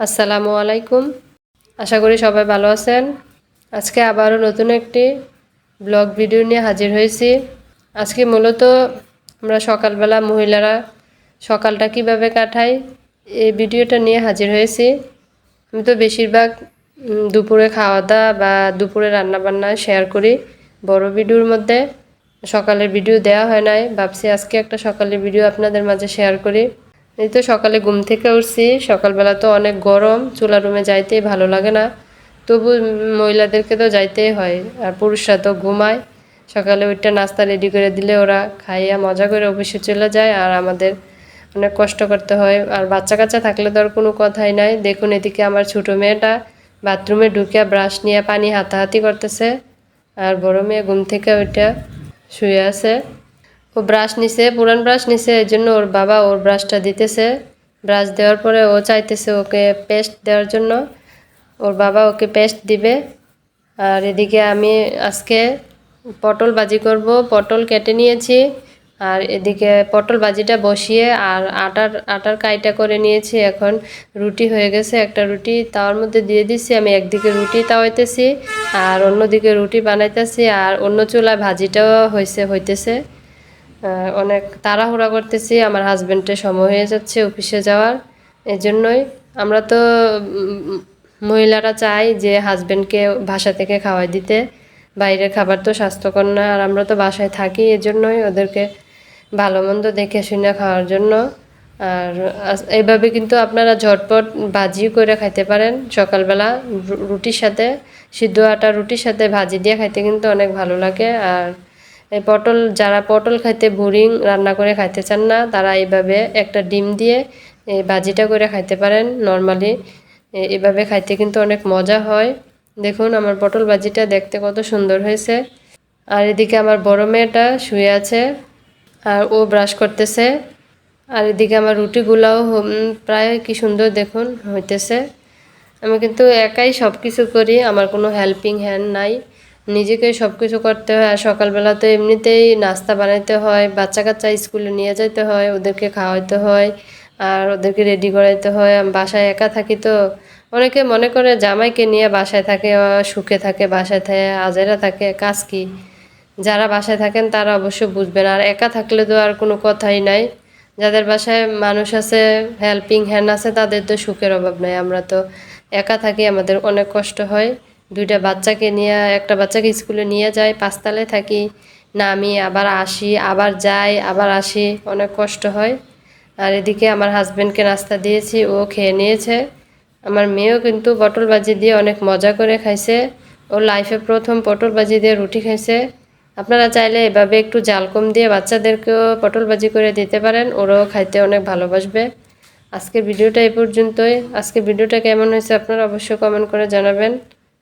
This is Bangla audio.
আসসালামু আলাইকুম। আশা করি সবাই ভালো আছেন। আজকে আবারও নতুন একটি ব্লগ ভিডিও নিয়ে হাজির হয়েছি। আজকে মূলত আমরা সকালবেলা মহিলারা সকালটা কীভাবে কাটাই এই ভিডিওটা নিয়ে হাজির হয়েছি। আমি তো বেশিরভাগ দুপুরে খাওয়া দাওয়া বা দুপুরে রান্নাবান্না শেয়ার করি বড় ভিডিওর মধ্যে। সকালের ভিডিও দেওয়া হয় নাই। ভাবছি আজকে একটা সকালের ভিডিও আপনাদের মাঝে শেয়ার করি। এই তো সকালে ঘুম থেকে উঠছি। সকালবেলা তো অনেক গরম, চুলা রুমে যাইতেই ভালো লাগে না। তবু মহিলাদেরকে তো যাইতেই হয়, আর পুরুষরা তো ঘুমায়। সকালে ওইটা নাস্তা রেডি করে দিলে ওরা খাইয়া মজা করে অফিসে চলে যায়, আর আমাদের অনেক কষ্ট করতে হয়। আর বাচ্চা কাচ্চা থাকলে তো আর কোনো কথাই নাই। দেখুন এদিকে আমার ছোটো মেয়েটা বাথরুমে ঢুকে ব্রাশ নিয়ে পানি হাতাহাতি করতেছে, আর বড় মেয়ে ঘুম থেকে ওইটা শুয়ে আছে। ও ব্রাশ নিছে, পুরান ব্রাশ নিছে, এই জন্য ওর বাবা ওর ব্রাশটা দিতেছে। ব্রাশ দেওয়ার পরে ও চাইতেছে ওকে পেস্ট দেওয়ার জন্য। ওর বাবা ওকে পেস্ট দিবে। আর এদিকে আমি আজকে পটল ভাজি করব। পটল কেটে নিয়েছি। আর এদিকে পটল ভাজিটা বসিয়ে আর আটার আটার কাইটা করে নিয়েছি। এখন রুটি হয়ে গেছে, একটা রুটি তাওয়ার মধ্যে দিয়ে দিছি। আমি একদিকে রুটি তাওয়াইতেছি আর অন্যদিকে রুটি বানাইতেছি। আর অন্য চুলায় ভাজিটাও হয়েছে হইতেছে। অনেক তাড়াহুড়া করতেছি, আমার হাজব্যান্ডের সময় হয়ে যাচ্ছে অফিসে যাওয়ার। এই জন্যই আমরা তো মহিলারা চাই যে হাজব্যান্ডকে বাসা থেকে খাওয়াই দিতে। বাইরের খাবার তো স্বাস্থ্যকর না, আর আমরা তো বাসায় থাকি, এজন্যই ওদেরকে ভালো মন্দ দেখে শুনে খাওয়ার জন্য। আর এইভাবে কিন্তু আপনারা ঝটপট ভাজি করে খাইতে পারেন। সকালবেলা রুটির সাথে, সিদ্ধ আটা রুটির সাথে ভাজি দিয়ে খাইতে কিন্তু অনেক ভালো লাগে। আর এই পটল, যারা পটল খাইতে বোরিং রান্না করে খাইতে চান না, তারা এইভাবে একটা ডিম দিয়ে এই ভাজিটা করে খাইতে পারেন নর্মালি এভাবে খাইতে কিন্তু অনেক মজা হয়। দেখুন আমার পটল ভাজিটা দেখতে কত সুন্দর হয়েছে। আর এদিকে আমার বড় মেয়েটা শুয়ে আছে আর ও ব্রাশ করতেছে। আর এদিকে আমার রুটিগুলাও প্রায় কি সুন্দর দেখুন হইতেছে। আমি কিন্তু একাই সব কিছু করি, আমার কোনো হেল্পিং হ্যান্ড নাই। নিজেকে সব কিছু করতে হয় আর সকালবেলা তো এমনিতেই নাস্তা বানাইতে হয় বাচ্চা কাচ্চা স্কুলে নিয়ে যেতে হয়, ওদেরকে খাওয়াইতে হয় আর ওদেরকে রেডি করাইতে হয়। বাসায় একা থাকি তো অনেকে মনে করে জামাইকে নিয়ে বাসায় থাকে সুখে থাকে, বাসায় থাকে আজেরা থাকে, কাজ কি? যারা বাসায় থাকেন তারা অবশ্য বুঝবেন। আর একা থাকলে তো আর কোনো কথাই নাই। যাদের বাসায় মানুষ আছে হেল্পিং হ্যান্ড আছে, তাদের তো সুখের অভাব নাই। আমরা তো একা থাকি, আমাদের অনেক কষ্ট হয়। দুইটা বাচ্চাকে নিয়ে, একটা বাচ্চাকে স্কুলে নিয়ে যাই পাঁচতালে থাকি। নামি আবার আসি, আবার যাই, আবার আসি। অনেক কষ্ট হয়। আর এদিকে আমার হাজব্যান্ডকে নাস্তা দিয়েছি, ও খেয়ে নিয়েছে। আমার মেয়েও কিন্তু পটল ভাজি দিয়ে অনেক মজা করে খাইছে। ওর লাইফে প্রথম পটল ভাজি দিয়ে রুটি খাইছে। আপনারা চাইলে এভাবে একটু জাল কম দিয়ে বাচ্চাদেরকেও পটল ভাজি করে দিতে পারেন। ওরাও খাইতে অনেক ভালোবাসবে। আজকের ভিডিওটা এই পর্যন্তই। আজকে ভিডিওটা কেমন হয়েছে আপনারা অবশ্যই কমেন্ট করে জানাবেন।